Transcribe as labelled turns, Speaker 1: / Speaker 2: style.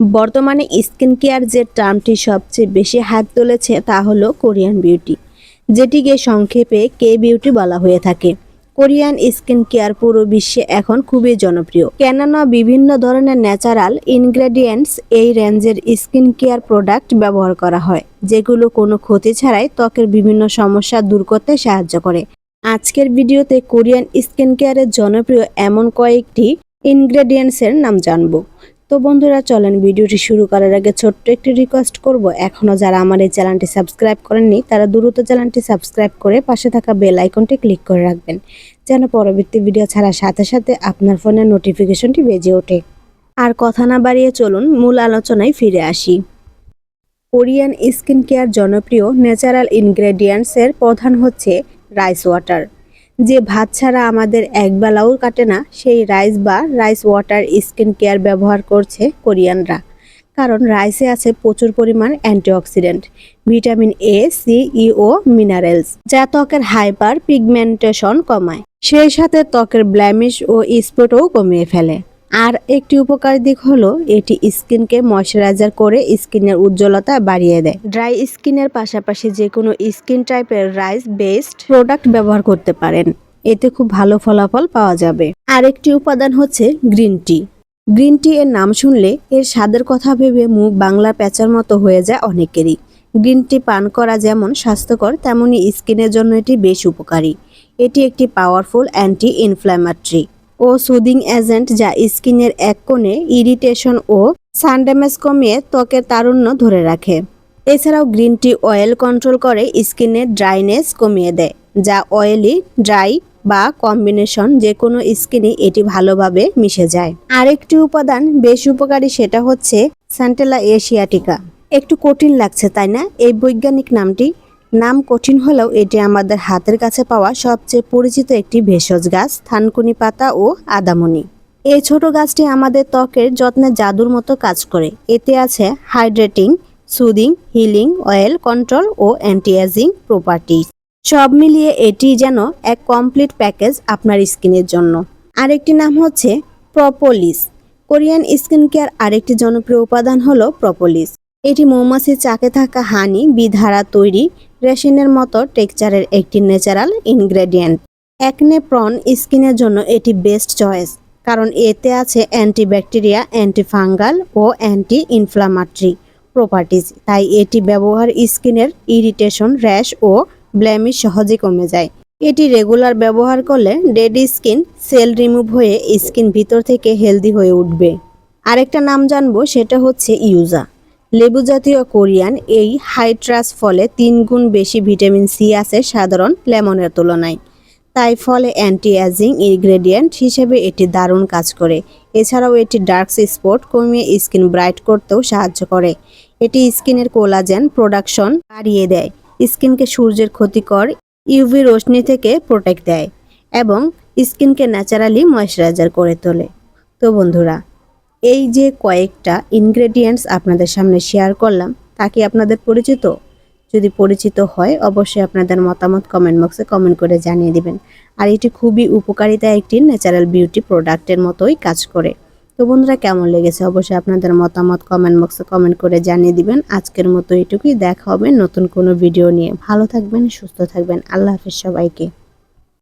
Speaker 1: বর্তমানে skin care যে টার্মটি সবচেয়ে বেশি হাত তুলেছে তা হলো কোরিয়ান বিউটি, যেটিকে সংক্ষেপে কে বিউটি বলা হয়ে থাকে। কোরিয়ান স্কিন কেয়ার পুরো বিশ্বে এখন খুবই জনপ্রিয়। কেননা বিভিন্ন ধরনের ন্যাচারাল ইনগ্রেডিয়েন্টস এই রেঞ্জের স্কিন কেয়ার প্রোডাক্ট ব্যবহার করা হয়, যেগুলো কোনো ক্ষতি ছাড়াই ত্বকের বিভিন্ন সমস্যা দূর করতে সাহায্য করে। আজকের ভিডিওতে কোরিয়ান স্কিন কেয়ারের জনপ্রিয় এমন কয়েকটি ইনগ্রেডিয়েন্টসের নাম জানব। তো বন্ধুরা, চলেন ভিডিওটি শুরু করার আগে ছোট্ট একটি রিকোয়েস্ট করব। এখনও যারা আমার এই চ্যানেলটি সাবস্ক্রাইব করেননি, তারা দ্রুত চ্যানেলটি সাবস্ক্রাইব করে পাশে থাকা বেল আইকনটি ক্লিক করে রাখবেন, যেন পরবর্তী ভিডিও ছাড়ার সাথে সাথে আপনার ফোনের নোটিফিকেশনটি বেজে ওঠে। আর কথা না বাড়িয়ে চলুন, মূল আলোচনায় ফিরে আসি। কোরিয়ান স্কিন কেয়ার জনপ্রিয় ন্যাচারাল ইনগ্রেডিয়েন্টসের প্রধান হচ্ছে রাইস ওয়াটার যে ভাত ছাড়া আমাদের একবেলাও কাটে না, সেই রাইস বা রাইস ওয়াটার স্কিন কেয়ার ব্যবহার করছে কোরিয়ানরা। কারণ রাইসে আছে প্রচুর পরিমাণ antioxidant vitamin A C E O minerals যা ত্বকের হাইপার পিগমেন্টেশন কমায়। সেই সাথে ত্বকের ব্ল্যামিশ ও স্পটও কমিয়ে ফেলে। আর একটি উপকার দিক হলো, এটি স্কিনকে ময়শ্চারাইজার করে স্কিনের উজ্জ্বলতা বাড়িয়ে দেয়। ড্রাই স্কিনের পাশাপাশি যে কোনো স্কিন টাইপের রাইস বেসড প্রোডাক্ট ব্যবহার করতে পারেন। এতে খুব ভালো ফলাফল পাওয়া যাবে। আরেকটি উপাদান হচ্ছে গ্রিন টি। গ্রিন টি এর নাম শুনলে এর স্বাদের কথা ভেবে মুখ বাংলা প্যাঁচার মতো হয়ে যায় অনেকেরই। গ্রিন টি পান করা যেমন স্বাস্থ্যকর, তেমনি স্কিনের জন্য এটি বেশ উপকারী। এটি একটি পাওয়ারফুল অ্যান্টি ইনফ্ল্যামেটরি ও সুদিং এজেন্ট যা স্কিনের এক কোণে ইরিটেশন ও সান ড্যামেজ কমিয়ে ত্বকের তারুণ্য ধরে রাখে। এছাড়াও গ্রিন টি অয়েল কন্ট্রোল করে স্কিনের ড্রাইনেস কমিয়ে দেয়, যা অয়েলি ড্রাই বা কম্বিনেশন যে কোনো স্কিনে এটি ভালোভাবে মিশে যায়। আরেকটি উপাদান বেশ উপকারী সেটা হচ্ছে স্যান্টেলা এশিয়াটিকা একটু কঠিন লাগছে, তাই না? এই বৈজ্ঞানিক নামটি নাম কঠিন হলেও এটি আমাদের হাতের কাছে পাওয়া সবচেয়ে পরিচিত একটি ভেষজ গাছ, থানকুনি পাতা ও আদামনি। এই ছোট গাছটি আমাদের ত্বকের যত্নে জাদুর মতো কাজ করে। এতে আছে hydrating, soothing, healing oil control ও অ্যান্টি এজিং প্রপার্টিজ সব মিলিয়ে এটি যেন এক কমপ্লিট প্যাকেজ আপনার স্কিনের জন্য। আরেকটি নাম হচ্ছে প্রপোলিস। কোরিয়ান স্কিন কেয়ার আরেকটি জনপ্রিয় উপাদান হলো প্রপোলিস। এটি মৌমাছির চাকে থাকা হানি বিধারা তৈরি রেশিনের মতো টেক্সচারের একটি ন্যাচারাল ইনগ্রেডিয়েন্ট। একনে প্রন স্কিনের জন্য এটি বেস্ট চয়েস, কারণ এতে আছে অ্যান্টিব্যাকটেরিয়া, অ্যান্টিফাঙ্গাল ও অ্যান্টি ইনফ্লামাটরি প্রপার্টিজ তাই এটি ব্যবহার স্কিনের ইরিটেশন র্যাশ ও ব্ল্যামিশ সহজে কমে যায়। এটি রেগুলার ব্যবহার করলে ডেড স্কিন সেল রিমুভ হয়ে স্কিন ভিতর থেকে হেলদি হয়ে উঠবে। আরেকটা নাম জানব, সেটা হচ্ছে ইউজা। লেবু জাতীয় কোরিয়ান এই হাইট্রাস ফলে তিন গুণ বেশি ভিটামিন সি আছে সাধারণ লেমনের তুলনায়। তাই ফলে অ্যান্টি অ্যাজিং ইনগ্রেডিয়েন্ট হিসেবে এটি দারুণ কাজ করে। এছাড়াও এটি ডার্ক স্পট কমিয়ে স্কিন ব্রাইট করতেও সাহায্য করে। এটি স্কিনের কোলাজেন প্রোডাকশন বাড়িয়ে দেয়, স্কিনকে সূর্যের ক্ষতিকর ইউভি রশ্মি থেকে প্রোটেক্ট দেয় এবং স্কিনকে ন্যাচারালি ময়শ্চারাইজার করে তোলে। তো বন্ধুরা এই যে কয়েকটা ইনগ্রেডিয়েন্টস আপনাদের সামনে শেয়ার করলাম, তা কি আপনাদের পরিচিত? যদি পরিচিত হয়, অবশ্যই আপনাদের মতামত কমেন্ট বক্সে কমেন্ট করে জানিয়ে দিবেন। আর এটি খুবই উপকারিতা একটি ন্যাচারাল বিউটি প্রোডাক্টের মতোই কাজ করে। তো বন্ধুরা, কেমন লেগেছে? অবশ্যই আপনাদের মতামত কমেন্ট বক্সে কমেন্ট করে জানিয়ে দিবেন। আজকের মতো এটুকুই। দেখা হবে নতুন কোনো ভিডিও নিয়ে। ভালো থাকবেন, সুস্থ থাকবেন। আল্লাহ হাফিজ সবাইকে।